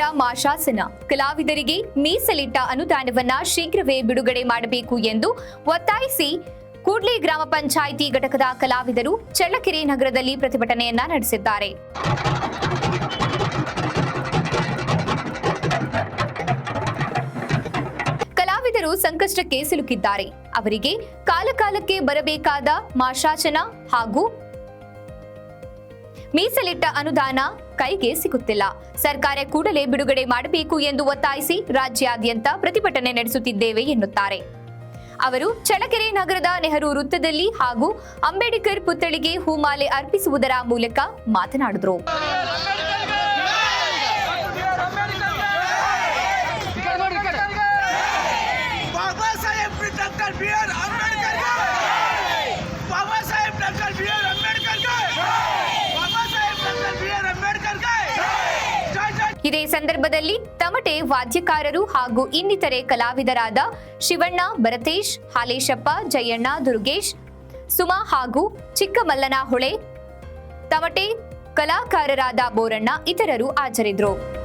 ಮಾಶಾಸನ. ಕಲಾವಿದರಿಗೆ ಮೀಸಲಿಟ್ಟ ಅನುದಾನವನ್ನ ಶೀಘ್ರವೇ ಬಿಡುಗಡೆ ಮಾಡಬೇಕು ಎಂದು ಒತ್ತಾಯಿಸಿ ಕೂಡ್ಲಿ ಗ್ರಾಮ ಪಂಚಾಯಿತಿ ಘಟಕದ ಕಲಾವಿದರು ಚಳ್ಳಕೆರೆ ನಗರದಲ್ಲಿ ಪ್ರತಿಭಟನೆಯನ್ನ ನಡೆಸಿದ್ದಾರೆ. ಕಲಾವಿದರು ಸಂಕಷ್ಟಕ್ಕೆ ಸಿಲುಕಿದ್ದಾರೆ. ಅವರಿಗೆ ಕಾಲಕಾಲಕ್ಕೆ ಬರಬೇಕಾದ ಮಾಶಾಸನ ಹಾಗೂ ಮೀಸಲಿಟ್ಟ ಅನುದಾನ ಕೈಗೆ ಸಿಗುತ್ತಿಲ್ಲ ಸರ್ಕಾರ ಕೂಡಲೇ ಬಿಡುಗಡೆ ಮಾಡಬೇಕು ಎಂದು ಒತ್ತಾಯಿಸಿ ರಾಜ್ಯಾದ್ಯಂತ ಪ್ರತಿಭಟನೆ ನಡೆಸುತ್ತಿದ್ದೇವೆ ಎನ್ನುತ್ತಾರೆ ಅವರು ಚಳಕೆರೆ ನಗರದ ನೆಹರು ವೃತ್ತದಲ್ಲಿ ಹಾಗೂ ಅಂಬೇಡ್ಕರ್ ಪುತ್ಥಳಿಗೆ ಹೂಮಾಲೆ ಅರ್ಪಿಸುವುದರ ಮೂಲಕ ಮಾತನಾಡಿದರು ಇದೇ ಸಂದರ್ಭದಲ್ಲಿ ತಮಟೆ ವಾದ್ಯಕಾರರು ಹಾಗೂ ಇನ್ನಿತರೆ ಕಲಾವಿದರಾದ ಶಿವಣ್ಣ, ಭರತೇಶ್, ಹಾಲೇಶಪ್ಪ, ಜಯಣ್ಣ, ದುರ್ಗೇಶ್, ಸುಮಾ ಹಾಗೂ ಚಿಕ್ಕಮಲ್ಲನ ಹೊಳೆ ತಮಟೆ ಕಲಾಕಾರರಾದ ಬೋರಣ್ಣ ಇತರರು ಹಾಜರಿದ್ದರು.